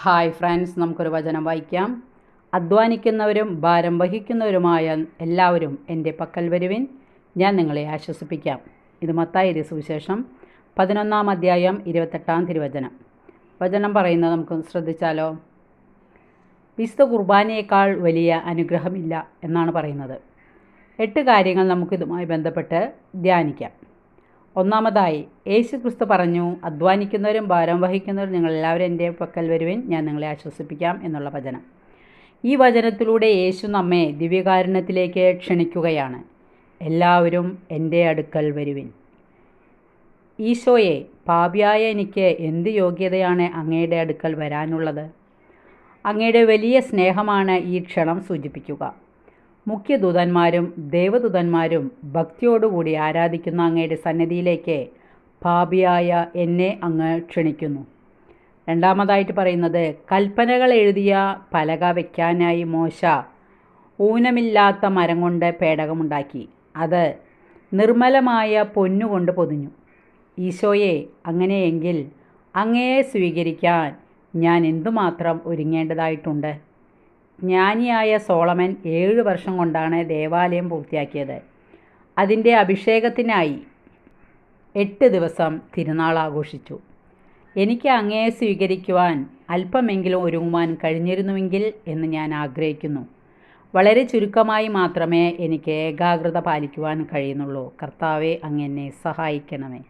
Hi friends നമുക്കൊരു വചനം വായിക്കാം. അധ്വാനിക്കുന്നവരും ഭാരം വഹിക്കുന്നവരുമായ എല്ലാവരും എന്റെ പക്കൽ വരുവിൻ. ഞാൻ നിങ്ങളെ ആശ്വസിപ്പിക്കാം. ഇത് മത്തായി സുവിശേഷം പതിനൊന്നാം അധ്യായം ഇരുപത്തെട്ടാം തിരുവചനം. വചനം പറയുന്നത് നമുക്ക് ശ്രദ്ധിച്ചാലോ? വിശുദ്ധ കുർബാനയേക്കാൾ വലിയ അനുഗ്രഹമില്ല എന്നാണ് പറയുന്നത്. എട്ട് കാര്യങ്ങൾ നമുക്കിതുമായി ബന്ധപ്പെട്ട് ധ്യാനിക്കാം. ഒന്നാമതായി യേശു ക്രിസ്തു പറഞ്ഞു അധ്വാനിക്കുന്നവരും ഭാരം വഹിക്കുന്നവരും നിങ്ങൾ എല്ലാവരും എന്റെ പക്കൽ വരുവിൻ ഞാൻ നിങ്ങളെ ആശ്വസിപ്പിക്കാം എന്നുള്ള വചനം. ഈ വചനത്തിലൂടെ യേശു നമ്മെ ദിവ്യകാരുണ്യത്തിലേക്ക് ക്ഷണിക്കുകയാണ്. എല്ലാവരും എന്റെ അടുക്കൽ വരുവിൻ. ഈശോയെ പാപിയായ എനിക്ക് എന്ത് യോഗ്യതയാണ് അങ്ങയുടെ അടുക്കൽ വരാനുള്ളത്? അങ്ങയുടെ വലിയ സ്നേഹമാണ് ഈ ക്ഷണം സൂചിപ്പിക്കുക. മുഖ്യദൂതന്മാരും ദേവദൂതന്മാരും ഭക്തിയോടുകൂടി ആരാധിക്കുന്ന അങ്ങയുടെ സന്നിധിയിലേക്ക് പാപിയായ എന്നെ അങ്ങ് ക്ഷണിക്കുന്നു. രണ്ടാമതായിട്ട് പറയുന്നത് കൽപ്പനകൾ എഴുതിയ പലക വയ്ക്കാനായി മോശ ഊനമില്ലാത്ത മരം കൊണ്ട് പേടകമുണ്ടാക്കി. അത് നിർമ്മലമായ പൊന്നുകൊണ്ട് പൊതിഞ്ഞു. ഈശോയെ അങ്ങനെയെങ്കിൽ അങ്ങയെ സ്വീകരിക്കാൻ ഞാൻ എന്തുമാത്രം ഒരുങ്ങേണ്ടതായിട്ടുണ്ട്? ജ്ഞാനിയായ സോളമൻ ഏഴ് വർഷം കൊണ്ടാണ് ദേവാലയം പൂർത്തിയാക്കിയത്. അതിന്റെ അഭിഷേകത്തിനായി എട്ട് ദിവസം തിരുനാൾ ആഘോഷിച്ചു. എനിക്ക് അങ്ങയെ സ്വീകരിക്കുവാൻ അല്പമെങ്കിലും ഒരുങ്ങുവാൻ കഴിഞ്ഞിരുന്നുവെങ്കിൽ എന്ന് ഞാൻ ആഗ്രഹിക്കുന്നു. വളരെ ചുരുക്കമായി മാത്രമേ എനിക്ക് ഏകാഗ്രത പാലിക്കുവാൻ കഴിയുന്നുള്ളൂ. കർത്താവെ അങ്ങെന്നെ സഹായിക്കണമേ.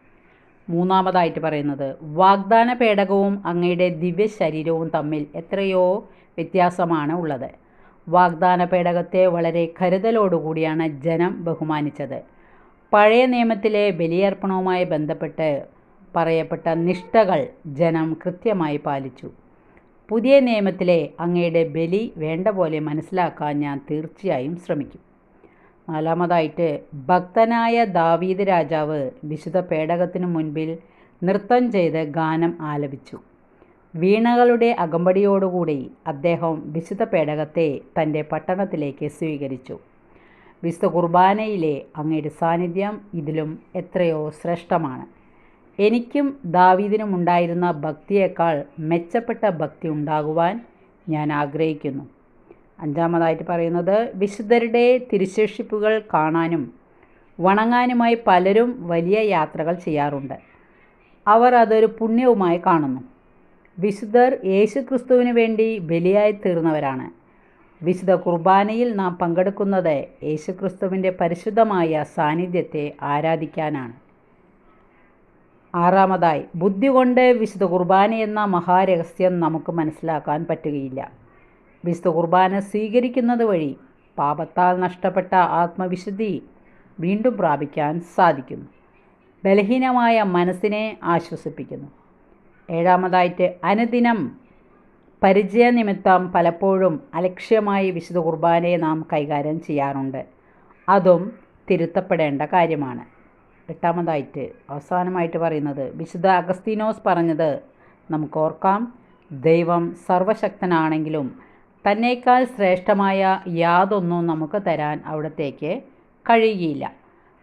മൂന്നാമതായിട്ട് പറയുന്നത് വാഗ്ദാന പേടകവും അങ്ങയുടെ ദിവ്യ ശരീരവും തമ്മിൽ എത്രയോ വ്യത്യാസമാണ് ഉള്ളത്. വാഗ്ദാന പേടകത്തെ വളരെ കരുതലോടുകൂടിയാണ് ജനം ബഹുമാനിച്ചത്. പഴയ നിയമത്തിലെ ബലിയർപ്പണവുമായി ബന്ധപ്പെട്ട് പറയപ്പെട്ട നിഷ്ഠകൾ ജനം കൃത്യമായി പാലിച്ചു. പുതിയ നിയമത്തിലെ അങ്ങയുടെ ബലി വേണ്ട പോലെ മനസ്സിലാക്കാൻ ഞാൻ തീർച്ചയായും ശ്രമിക്കും. നാലാമതായിട്ട് ഭക്തനായ ദാവീദ് രാജാവ് വിശുദ്ധ പേടകത്തിനു മുൻപിൽ നൃത്തം ചെയ്ത് ഗാനം ആലപിച്ചു. വീണകളുടെ അകമ്പടിയോടുകൂടി അദ്ദേഹം വിശുദ്ധ പേടകത്തെ തന്റെ പട്ടണത്തിലേക്ക് സ്വീകരിച്ചു. വിശുദ്ധ കുർബാനയിലെ അങ്ങയുടെ സാന്നിധ്യം ഇതിലും എത്രയോ ശ്രേഷ്ഠമാണ്. എനിക്കും ദാവീദിനും ഉണ്ടായിരുന്ന ഭക്തിയേക്കാൾ മെച്ചപ്പെട്ട ഭക്തി ഉണ്ടാകുവാൻ ഞാൻ ആഗ്രഹിക്കുന്നു. അഞ്ചാമതായിട്ട് പറയുന്നത് വിശുദ്ധരുടെ തിരുശേഷിപ്പുകൾ കാണാനും വണങ്ങാനുമായി പലരും വലിയ യാത്രകൾ ചെയ്യാറുണ്ട്. അവർ അതൊരു പുണ്യവുമായി കാണുന്നു. വിശുദ്ധർ യേശു ക്രിസ്തുവിന് വേണ്ടി ബലിയായി തീർന്നവരാണ്. വിശുദ്ധ കുർബാനയിൽ നാം പങ്കെടുക്കുന്നത് യേശു ക്രിസ്തുവിന്റെ പരിശുദ്ധമായ സാന്നിധ്യത്തെ ആരാധിക്കാനാണ്. ആറാമതായി ബുദ്ധി കൊണ്ട് വിശുദ്ധ കുർബാന എന്ന മഹാരഹസ്യം നമുക്ക് മനസ്സിലാക്കാൻ പറ്റുകയില്ല. വിശുദ്ധ കുർബാന സ്വീകരിക്കുന്നത് വഴി പാപത്താൽ നഷ്ടപ്പെട്ട ആത്മവിശുദ്ധി വീണ്ടും പ്രാപിക്കാൻ സാധിക്കുന്നു. ബലഹീനമായ മനസ്സിനെ ആശ്വസിപ്പിക്കുന്നു. ഏഴാമതായിട്ട് അനുദിനം പരിചയനിമിത്തം പലപ്പോഴും അലക്ഷ്യമായി വിശുദ്ധ കുർബാനയെ നാം കൈകാര്യം ചെയ്യാറുണ്ട്. അതും തിരുത്തപ്പെടേണ്ട കാര്യമാണ്. എട്ടാമതായിട്ട് അവസാനമായിട്ട് പറയുന്നത് വിശുദ്ധ അഗസ്തീനോസ് പറഞ്ഞത് നമുക്ക് ഓർക്കാം ദൈവം സർവശക്തനാണെങ്കിലും തന്നേക്കാൾ ശ്രേഷ്ഠമായ യാതൊന്നും നമുക്ക് തരാൻ അവിടത്തേക്ക് കഴിയുകയില്ല.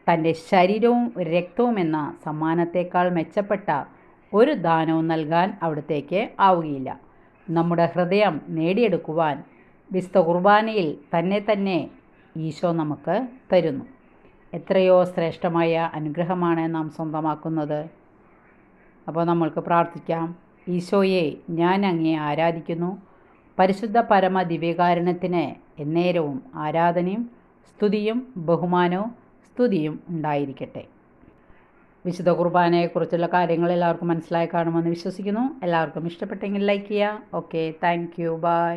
തന്റെ ശരീരവും രക്തവും എന്ന സമ്മാനത്തേക്കാൾ മെച്ചപ്പെട്ട ഒരു ദാനവും നൽകാൻ അവിടത്തേക്ക് ആവുകയില്ല. നമ്മുടെ ഹൃദയം നേടിയെടുക്കുവാൻ വിസ്ത കുർബാനയിൽ തന്നെ തന്നെ ഈശോ നമുക്ക് തരുന്നു. എത്രയോ ശ്രേഷ്ഠമായ അനുഗ്രഹമാണ് നാം സ്വന്തമാക്കുന്നത്. അപ്പോൾ നമ്മൾക്ക് പ്രാർത്ഥിക്കാം. ഈശോയെ ഞാൻ അങ്ങേ ആരാധിക്കുന്നു. പരിശുദ്ധ പരമ ദിവ്യകാരണത്തിന് എന്നേരവും ആരാധനയും സ്തുതിയും ബഹുമാനവും സ്തുതിയും ഉണ്ടായിരിക്കട്ടെ. വിശുദ്ധ കുർബാനയെക്കുറിച്ചുള്ള കാര്യങ്ങൾ എല്ലാവർക്കും മനസ്സിലായി കാണുമെന്ന് വിശ്വസിക്കുന്നു. എല്ലാവർക്കും ഇഷ്ടപ്പെട്ടെങ്കിൽ ലൈക്ക് ചെയ്യുക. Okay thank you. ബൈ.